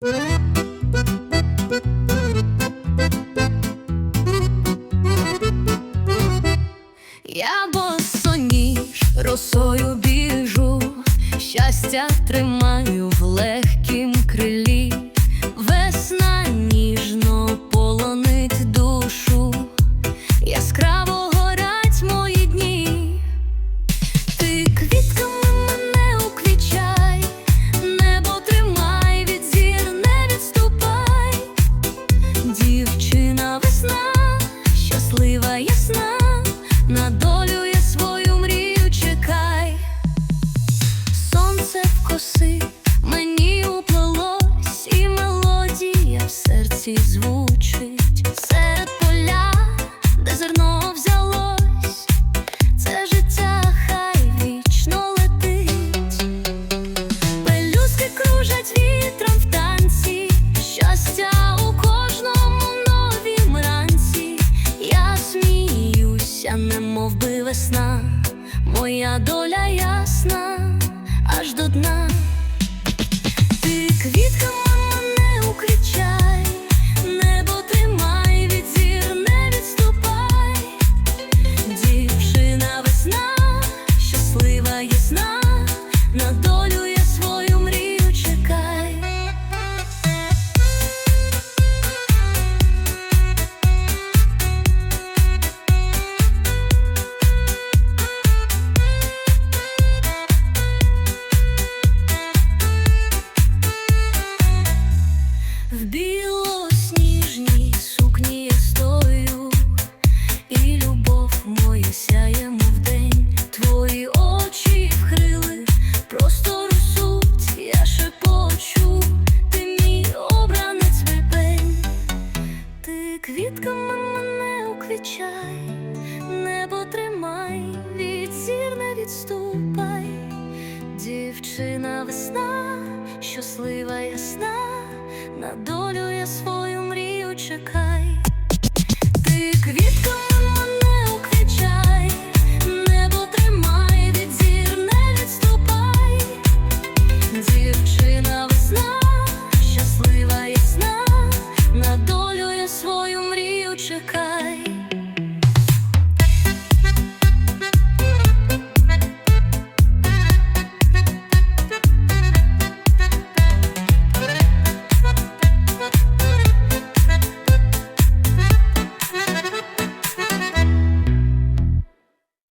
Я босоніж, росою біжу, щастя тримаю в легкій дівчина весна. немов би весна, моя доля я. відчай, небо тримай, від зір не відступай, дівчина весна, щаслива ясна. на